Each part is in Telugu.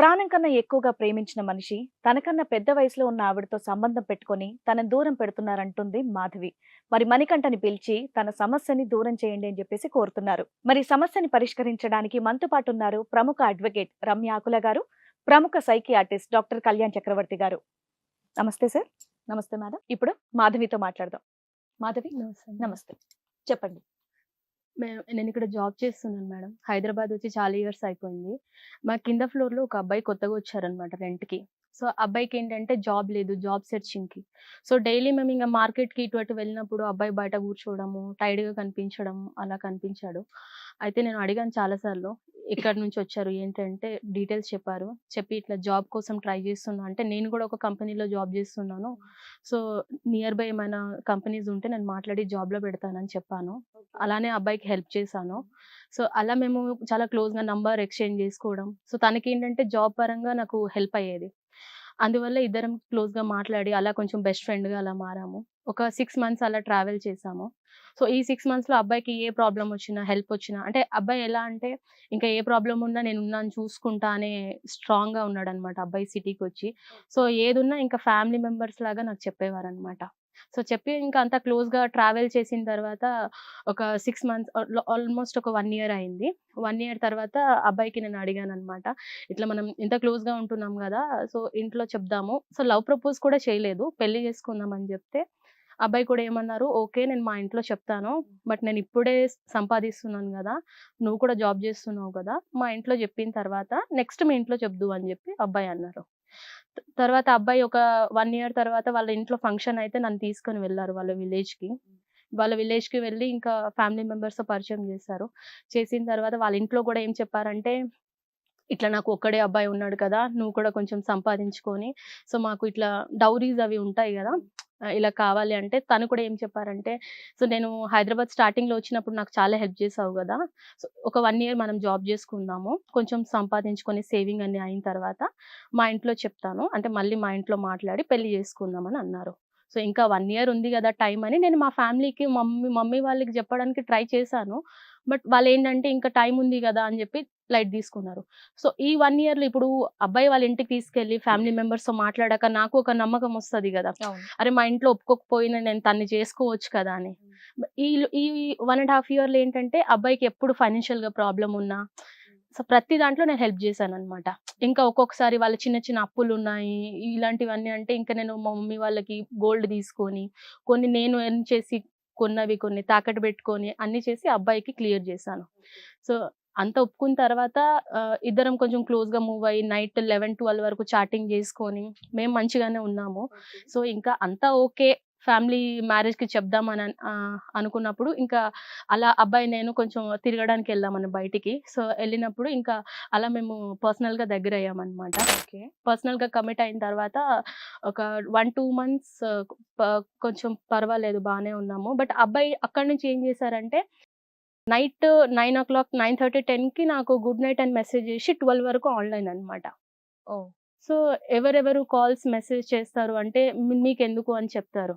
ప్రాణం కన్నా ఎక్కువగా ప్రేమించిన మనిషి తనకన్నా పెద్ద వయసులో ఉన్న ఆవిడతో సంబంధం పెట్టుకొని తనని దూరం పెడుతున్నారంటుంది మాధవి. మరి మణికంఠని పిలిచి తన సమస్యని దూరం చేయండి అని చెప్పేసి కోరుతున్నారు. మరి సమస్యని పరిష్కరించడానికి మనతో పాటు ఉన్నారు ప్రముఖ అడ్వకేట్ రమ్య ఆకుల గారు ప్రముఖ సైకియాట్రిస్ట్ డాక్టర్ కళ్యాణ్ చక్రవర్తి గారు. నమస్తే సార్. నమస్తే మేడం. ఇప్పుడు మాధవితో మాట్లాడదాం. మాధవి నమస్తే. చెప్పండి. నేను ఇక్కడ జాబ్ చేస్తున్నాను మేడం. హైదరాబాద్ వచ్చి చాలా ఇయర్స్ అయిపోయింది. మా కింద ఫ్లోర్లో ఒక అబ్బాయి కొత్తగా వచ్చారనమాట రెంట్కి సో అబ్బాయికి ఏంటంటే జాబ్ లేదు జాబ్ సెర్చింగ్కి సో డైలీ మేము ఇంకా మార్కెట్కి ఇటు అటు వెళ్ళినప్పుడు అబ్బాయి బయట కూర్చోవడము టైర్డ్గా కనిపించడం అలా కనిపించాడు. అయితే నేను అడిగాను చాలాసార్లు ఎక్కడి నుంచి వచ్చారు ఏంటంటే డీటెయిల్స్ చెప్పారు. చెప్పి ఇట్లా జాబ్ కోసం ట్రై చేస్తున్నా అంటే నేను కూడా ఒక కంపెనీలో జాబ్ చేస్తున్నాను. సో నియర్ బై ఏమైనా కంపెనీస్ ఉంటే నేను మాట్లాడి జాబ్లో పెడతానని చెప్పాను. అలానే అబ్బాయికి హెల్ప్ చేశాను. సో అలా మేము చాలా క్లోజ్గా నంబర్ ఎక్స్చేంజ్ చేసుకోవడం. సో తనకి ఏంటంటే జాబ్ పరంగా నాకు హెల్ప్ అయ్యేది. అందువల్ల ఇద్దరం క్లోజ్గా మాట్లాడి అలా కొంచెం బెస్ట్ ఫ్రెండ్గా అలా మారాము. ఒక సిక్స్ మంత్స్ అలా ట్రావెల్ చేసాము. సో ఈ సిక్స్ మంత్స్లో అబ్బాయికి ఏ ప్రాబ్లం వచ్చినా హెల్ప్ వచ్చినా అంటే అబ్బాయి ఎలా అంటే ఇంకా ఏ ప్రాబ్లం ఉన్నా నేను ఉన్నాను చూసుకుంటా అనే స్ట్రాంగ్గా ఉన్నాడు అనమాట అబ్బాయి సిటీకి వచ్చి సో ఏదున్నా ఇంకా ఫ్యామిలీ మెంబర్స్ లాగా నాకు చెప్పేవారు అనమాట సో చెప్పి ఇంకా అంత క్లోజ్గా ట్రావెల్ చేసిన తర్వాత ఒక సిక్స్ మంత్స్ ఆల్మోస్ట్ ఒక వన్ ఇయర్ అయింది. వన్ ఇయర్ తర్వాత అబ్బాయికి నేను అడిగాను అనమాట ఇట్లా మనం ఇంత క్లోజ్గా ఉంటున్నాం కదా సో ఇంట్లో చెప్దాము. సో లవ్ ప్రపోజ్ కూడా చేయలేదు. పెళ్ళి చేసుకుందాం అని చెప్తే అబ్బాయి కూడా ఏమన్నారు ఓకే నేను మా ఇంట్లో చెప్తాను బట్ నేను ఇప్పుడే సంపాదిస్తున్నాను కదా నువ్వు కూడా జాబ్ చేస్తున్నావు కదా మా ఇంట్లో చెప్పిన తర్వాత నెక్స్ట్ మీ ఇంట్లో చెప్దు అని చెప్పి అబ్బాయి అన్నారు. తర్వాత అబ్బాయి ఒక వన్ ఇయర్ తర్వాత వాళ్ళ ఇంట్లో ఫంక్షన్ అయితే నన్ను తీసుకొని వెళ్ళారు వాళ్ళ విలేజ్కి. కి వాళ్ళ విలేజ్కి కి వెళ్ళి ఇంకా ఫ్యామిలీ తో పరిచయం చేశారు. చేసిన తర్వాత వాళ్ళ ఇంట్లో కూడా ఏం చెప్పారంటే ఇట్లా నాకు ఒక్కడే అబ్బాయి ఉన్నాడు కదా నువ్వు కూడా కొంచెం సంపాదించుకొని సో మాకు ఇట్లా డౌరీస్ అవి ఉంటాయి కదా ఇలా కావాలి అంటే తను కూడా ఏం చెప్పారంటే సో నేను హైదరాబాద్ స్టార్టింగ్లో వచ్చినప్పుడు నాకు చాలా హెల్ప్ చేసావు కదా సో ఒక వన్ ఇయర్ మనం జాబ్ చేసుకుందాము కొంచెం సంపాదించుకొని సేవింగ్ అన్ని అయిన తర్వాత మా ఇంట్లో చెప్తాను. అంటే మళ్ళీ మా ఇంట్లో మాట్లాడి పెళ్ళి చేసుకుందామని అన్నారు. సో ఇంకా వన్ ఇయర్ ఉంది కదా టైం అని నేను మా ఫ్యామిలీకి మమ్మీ మమ్మీ వాళ్ళకి చెప్పడానికి ట్రై చేశాను. బట్ వాళ్ళు ఏంటంటే ఇంకా టైం ఉంది కదా అని చెప్పి లైట్ తీసుకున్నారు. సో ఈ వన్ ఇయర్లో ఇప్పుడు అబ్బాయి వాళ్ళ ఇంటికి తీసుకెళ్ళి ఫ్యామిలీ తో మాట్లాడాక నాకు ఒక నమ్మకం వస్తుంది కదా. అరే మా ఇంట్లో ఒప్పుకోకపోయినా నేను తన్ని చేసుకోవచ్చు కదా అని. ఈ ఈ వన్ అండ్ హాఫ్ ఇయర్లో ఏంటంటే అబ్బాయికి ఎప్పుడు ఫైనాన్షియల్గా ప్రాబ్లం ఉన్నా సో ప్రతి దాంట్లో నేను హెల్ప్ చేశాను అనమాట ఇంకా ఒక్కొక్కసారి వాళ్ళ చిన్న చిన్న అప్పులు ఉన్నాయి ఇలాంటివన్నీ అంటే ఇంకా నేను మా మమ్మీ వాళ్ళకి గోల్డ్ తీసుకొని కొన్ని నేను ఎర్న్ చేసి కొన్నవి కొన్ని తాకట్టు పెట్టుకొని అన్ని చేసి అబ్బాయికి క్లియర్ చేశాను. సో అంత ఒప్పుకున్న తర్వాత ఇద్దరం కొంచెం క్లోజ్గా మూవ్ అయ్యి నైట్ లెవెన్ ట్వెల్వ్ వరకు చాటింగ్ చేసుకొని మేము మంచిగానే ఉన్నాము. సో ఇంకా అంతా ఓకే. ఫ్యామిలీ మ్యారేజ్కి చెప్దామని అనుకున్నప్పుడు ఇంకా అలా అబ్బాయి నేను కొంచెం తిరగడానికి వెళ్ళామని బయటికి. సో వెళ్ళినప్పుడు ఇంకా అలా మేము పర్సనల్గా దగ్గర అయ్యామన్నమాట ఓకే. పర్సనల్గా కమిట్ అయిన తర్వాత ఒక వన్ టూ మంత్స్ కొంచెం పర్వాలేదు బాగానే ఉన్నాము. బట్ అబ్బాయి అక్కడి నుంచి ఏం చేశారంటే night nine o'clock nine thirty టెన్కి నాకు గుడ్ నైట్ అని మెసేజ్ చేసి ట్వెల్వ్ వరకు ఆన్లైన్ అన్నమాట. ఓ. సో ఎవరెవరు కాల్స్ మెసేజ్ చేస్తారు అంటే "మీ- మీకు ఎందుకు అని చెప్తారు.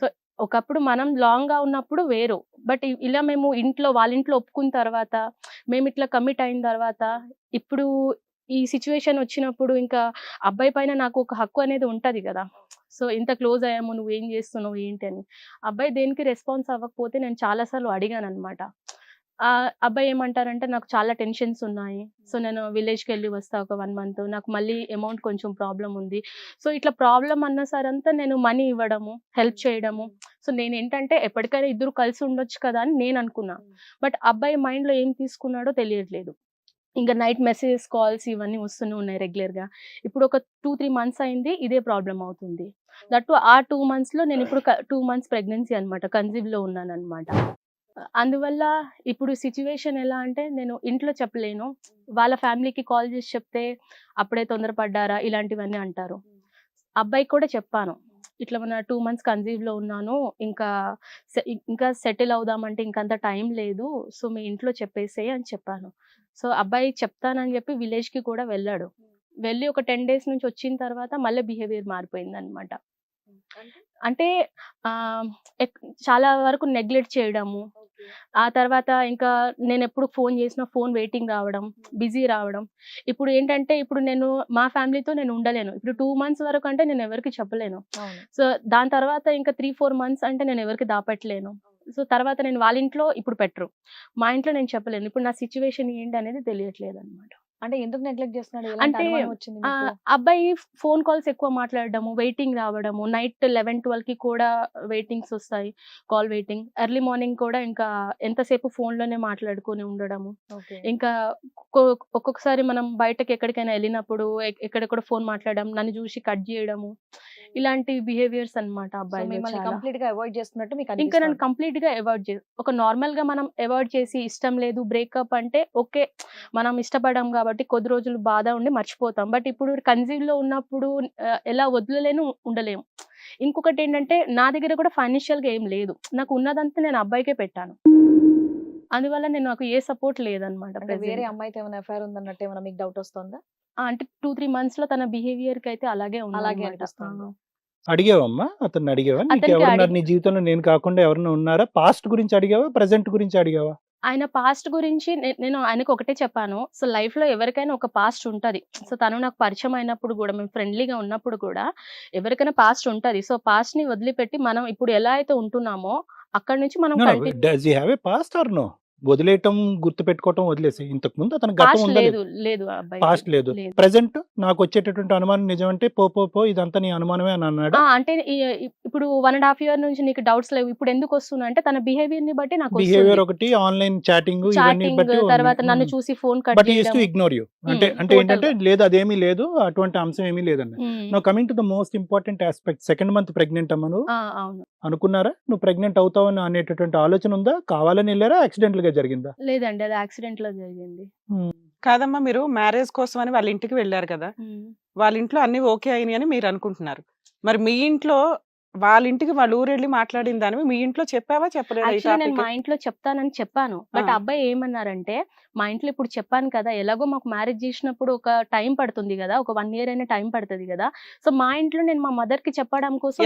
సో ఒకప్పుడు మనం లాంగ్గా ఉన్నప్పుడు వేరు. బట్ ఇలా మేము ఇంట్లో వాళ్ళ ఇంట్లో ఒప్పుకున్న తర్వాత మేము ఇట్లా కమిట్ అయిన తర్వాత ఇప్పుడు ఈ సిచ్యువేషన్ వచ్చినప్పుడు ఇంకా అబ్బాయి పైన నాకు ఒక హక్కు అనేది ఉంటది కదా. సో ఇంత క్లోజ్ అయ్యాము నువ్వు ఏం చేస్తున్నావు ఏంటి అని. అబ్బాయి దేనికి రెస్పాన్స్ అవ్వకపోతే నేను చాలాసార్లు అడిగాను అనమాట ఆ అబ్బాయి ఏమంటారంటే నాకు చాలా టెన్షన్స్ ఉన్నాయి. సో నేను విలేజ్కి వెళ్ళి వస్తా ఒక వన్ మంత్. నాకు మళ్ళీ అమౌంట్ కొంచెం ప్రాబ్లం ఉంది. సో ఇట్లా ప్రాబ్లం అన్న సరంతా నేను మనీ ఇవ్వడము హెల్ప్ చేయడము. సో నేను ఏంటంటే ఎప్పటికైనా ఇద్దరు కలిసి ఉండొచ్చు కదా అని నేను అనుకున్నా. బట్ అబ్బాయి మైండ్లో ఏం తీసుకున్నాడో తెలియట్లేదు. ఇంకా నైట్ మెసేజెస్ కాల్స్ ఇవన్నీ వస్తూనే ఉన్నాయి రెగ్యులర్గా ఇప్పుడు ఒక టూ త్రీ మంత్స్ అయింది ఇదే ప్రాబ్లం అవుతుంది. దట్టు ఆ టూ మంత్స్లో నేను ఇప్పుడు టూ మంత్స్ ప్రెగ్నెన్సీ అనమాట కన్సీవ్లో ఉన్నాను అనమాట అందువల్ల ఇప్పుడు సిచ్యువేషన్ ఎలా అంటే నేను ఇంట్లో చెప్పలేను. వాళ్ళ ఫ్యామిలీకి కాల్ చేసి చెప్తే అప్పుడే తొందరపడ్డారా ఇలాంటివన్నీ అంటారు. అబ్బాయికి కూడా చెప్పాను. ఇట్లా మన టూ మంత్స్ కన్సీవ్లో ఉన్నాను. ఇంకా ఇంకా సెటిల్ అవుదామంటే ఇంకంత టైం లేదు. సో మీ ఇంట్లో చెప్పేసేయ్ అని చెప్పాను. సో అబ్బాయి చెప్తానని చెప్పి విలేజ్కి కూడా వెళ్ళాడు. వెళ్ళి ఒక టెన్ డేస్ నుంచి వచ్చిన తర్వాత మళ్ళీ బిహేవియర్ మారిపోయింది అనమాట అంటే చాలా వరకు నెగ్లెక్ట్ చేయడము. ఆ తర్వాత ఇంకా నేను ఎప్పుడు ఫోన్ చేసినా ఫోన్ వెయిటింగ్ రావడం బిజీ రావడం. ఇప్పుడు ఏంటంటే ఇప్పుడు నేను మా ఫ్యామిలీతో నేను ఉండలేను. ఇప్పుడు టూ మంత్స్ వరకు అంటే నేను ఎవరికి చెప్పలేను. సో దాని తర్వాత ఇంకా త్రీ ఫోర్ మంత్స్ అంటే నేను ఎవరికి దాపట్లేను సో తర్వాత నేను వాళ్ళ ఇంట్లో ఇప్పుడు పెట్టరు. మా ఇంట్లో నేను చెప్పలేను. ఇప్పుడు నా సిచ్యువేషన్ ఏంటి అనేది తెలియట్లేదు అనమాట అంటే ఎందుకు నెగ్లెక్ట్ చేస్తున్నాడు? అంటే? అబ్బాయి ఫోన్ కాల్స్ ఎక్కువ మాట్లాడడము వెయిటింగ్ రావడము నైట్ లెవెన్ ట్వెల్వ్కి కూడా వెయిటింగ్స్ వస్తాయి కాల్ వెయిటింగ్. ఎర్లీ మార్నింగ్ కూడా ఇంకా ఎంతసేపు phone లోనే మాట్లాడుకొని ఉండడము. ఇంకా ఒక్కో- ఒక్కొక్కసారి మనం బయటకి ఎక్కడికైనా వెళ్ళినప్పుడు ఎక్- ఎక్కడెక్కడ ఫోన్ మాట్లాడడం నన్ను చూసి కట్ చేయడము ఇలాంటి బిహేవియర్స్ అన్నమాట సో అబ్బాయి కంప్లీట్గా అవాయిడ్ చేస్తున్నట్టు ఇంకా నన్ను. కంప్లీట్గా అవాయిడ్ చేసి ఒక నార్మల్గా మనం అవాయిడ్ చేసి ఇష్టం లేదు బ్రేకప్ అంటే ఓకే. మనం ఇష్టపడాం కాబట్టి కొద్ది రోజులు బాధ ఉండి మర్చిపోతాం. బట్ ఇప్పుడు కన్సీవ్లో ఉన్నప్పుడు ఎలా వదిలేను ఉండలేము. ఇంకొకటి ఏంటంటే నా దగ్గర కూడా ఫైనాన్షియల్గా ఏం లేదు. నాకు ఉన్నదంతా నేను అబ్బాయికే పెట్టాను. అందువల్ల నేను నాకు ఏ సపోర్ట్ లేదనమాట వేరే అమ్మాయితో ఏమైనా ఎఫ్ఐఆర్ ఉందన్నట్టు ఏమైనా మీకు డౌట్ వస్తుందా? అంటే టూ త్రీ మంత్స్లో తన బిహేవియర్కి అయితే అలాగే అలాగే. అనిపిస్తుంది. అడిగావమ్మా? అతన్ని అడిగావా? నీకు ఎవరున్నారు? నీ జీవితంలో నేను కాకుండా ఎవరైనా ఉన్నారా? పాస్ట్ గురించి అడిగావా? ప్రజెంట్ గురించి అడిగావా? ఆయన పాస్ట్ గురించి నేను ఆయనకు ఒకటే చెప్పాను. సో లైఫ్లో ఎవరికైనా ఒక పాస్ట్ ఉంటది. సో తను నాకు పరిచయం అయినప్పుడు కూడా మేము ఫ్రెండ్లీగా ఉన్నప్పుడు కూడా ఎవరికైనా పాస్ట్ ఉంటది. సో పాస్ట్ని వదిలిపెట్టి మనం ఇప్పుడు ఎలా అయితే ఉంటున్నామో అక్కడ నుంచి మనం continue does you have a past or no వదిలేయటం గుర్తు పెట్టుకోవటం వదిలేసి ఇంతకు ముందు అతను గతం ఉందా లేదు? లేదు ఆ. పాస్ట్ లేదు. ప్రెసెంట్ నాకు వచ్చేటటువంటి అనుమానం నిజమంటే పో పో పో ఇదంతా నీ అనుమానమే అని అన్నాడు. అంటే ఈ- ఈ- ఇప్పుడు వన్ అండ్ హాఫ్ ఇయర్ నుంచి నీకు డౌట్స్ లేవు. ఇప్పుడు ఎందుకు వస్తున్నా అంటే తన బిహేవియర్ని బట్టి నాకు బిహేవియర్ ఒకటి ఆన్లైన్ చాటింగ్ ఇవన్నీ చాటింగ్ బట్టి తర్వాత నన్ను చూసి phone cut but is to ignore you అంటే అంటే total ఏంటంటే. లేదు అదేమీ లేదు అటువంటి అంశం ఏమీ లేదన్న no coming to the most important aspect second month pregnant అమ్మ నువ్వు అవును. అనుకున్నారా? నువ్వు ప్రెగ్నెంట్ అవుతావని అనేటటువంటి ఆలోచన ఉందా? కావాలని వెళ్ళారా? యాక్సిడెంటల్ గా జరిగిందా? లేదండి అది యాక్సిడెంట్లో జరిగింది కాదమ్మా మీరు మ్యారేజ్ కోసం అని వాళ్ళ ఇంటికి వెళ్ళారు కదా! వాళ్ళ ఇంట్లో అన్ని ఓకే అయినాయి అని మీరు అనుకుంటున్నారు. మరి మీ ఇంట్లో వాళ్ళ ఇంటికి వాళ్ళ ఊరు వెళ్ళి మాట్లాడిన దానివి మీ ఇంట్లో చెప్పావా? చెప్పలేదా నేను? మా ఇంట్లో చెప్తానని చెప్పాను. బట్. అబ్బాయి ఏమన్నారంటే మా ఇంట్లో ఇప్పుడు చెప్పాను కదా ఎలాగో మాకు మ్యారేజ్ చేసినప్పుడు ఒక టైం పడుతుంది కదా ఒక వన్ ఇయర్ అయినా టైం పడుతుంది కదా! సో మా ఇంట్లో నేను మా మదర్కి చెప్పడం కోసం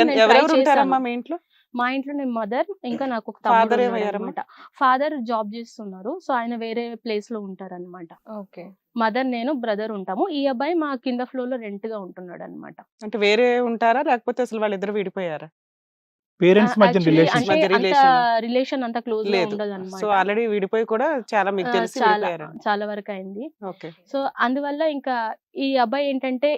మీ ఇంట్లో నేను మదర్ ఇంకా నాకు ఒక తమ్ముడు? అనమాట ఫాదర్ జాబ్ చేస్తున్నారు. సో ఆయన వేరే ప్లేస్లో ఉంటారు అనమాట ఓకే. మదర్ నేను బ్రదర్ ఉంటాము. ఈ అబ్బాయి మా కింద ఫ్లోర్లో రెంట్గా ఉంటున్నాడు అనమాట అంటే వేరే ఉంటారా? లేకపోతే అసలు వాళ్ళిద్దరు విడిపోయారా? పేరెంట్స్ మధ్య. రిలేషన్ అంత క్లోజ్గా లేదు. ఉండదు సో అనమాట ఆల్రెడీ విడిపోయి కూడా చాలా మీకు తెలిసి చాలా విడిపోయారు. చాలా వరకు అయింది. ఓకే. సో అందువల్ల ఇంకా ఈ అబ్బాయి ఏంటంటే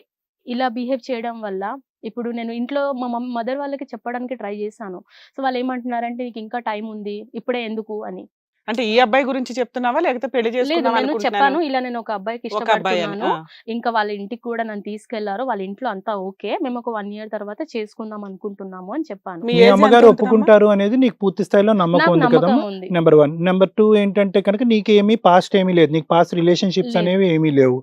ఇలా బిహేవ్ చేయడం వల్ల ఇప్పుడు నేను ఇంట్లో మా మమ్మీ మదర్ వాళ్ళకి చెప్పడానికి ట్రై చేశాను. సో వాళ్ళు ఏమంటున్నారంటే నీకు ఇంకా టైం ఉంది ఇప్పుడే ఎందుకు అని. అంటే ఈ అబ్బాయి గురించి చెప్తున్నావా? లేకపోతే పెళ్ళి నేను చెప్పాను అనుకుంటున్నాను ఇలా నేను ఒక అబ్బాయికి ఇష్టపడుతున్నాను. ఇంకా వాళ్ళ ఇంటికి కూడా నన్ను తీసుకెళ్ళారు వాళ్ళ ఇంట్లో అంతా ఓకే మేము ఒక వన్ ఇయర్ తర్వాత చేసుకుందాం అనుకుంటున్నాము అని చెప్పాను. మీ అమ్మగారు? ఒప్పుకుంటారు అనేది నీకు పూర్తి స్థాయిలో నమ్మకం నాకు ఉంది ఉంది. నెంబర్ వన్ నెంబర్ టూ ఏంటంటే కనుక నీకేమీ పాస్ట్ ఏమీ లేదు. నీకు పాస్ట్ రిలేషన్షిప్స్. అనేవి ఏమీ లేవు.